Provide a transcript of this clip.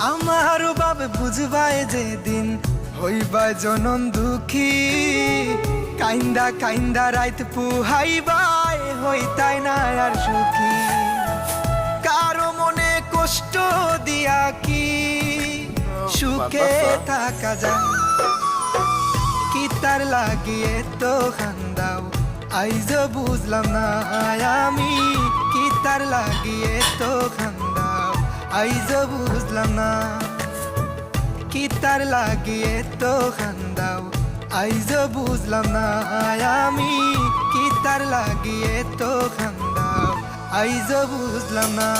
আমার বাপ বুঝবায় যে দিন হইবা জনম দুঃখী। কাইন্দা কাইন্দা রাইত পুহাইবাই হইতাই না আর সুখী। কারও মনে কষ্ট দিয়া কি? সুখে থাকা যায়। কি তার লাগিয়ে তো খান্দাও? আইজ বুঝলাম না আমি কি তার লাগিয়ে তো খান্দাও? আইজ বুঝলাম না। কি তার লাগিয়ে তো খান্দাও? আইজ বুঝলাম না, আমি কি তার লাগিয়ে তো খান্দাও? আইজ বুঝলাম না।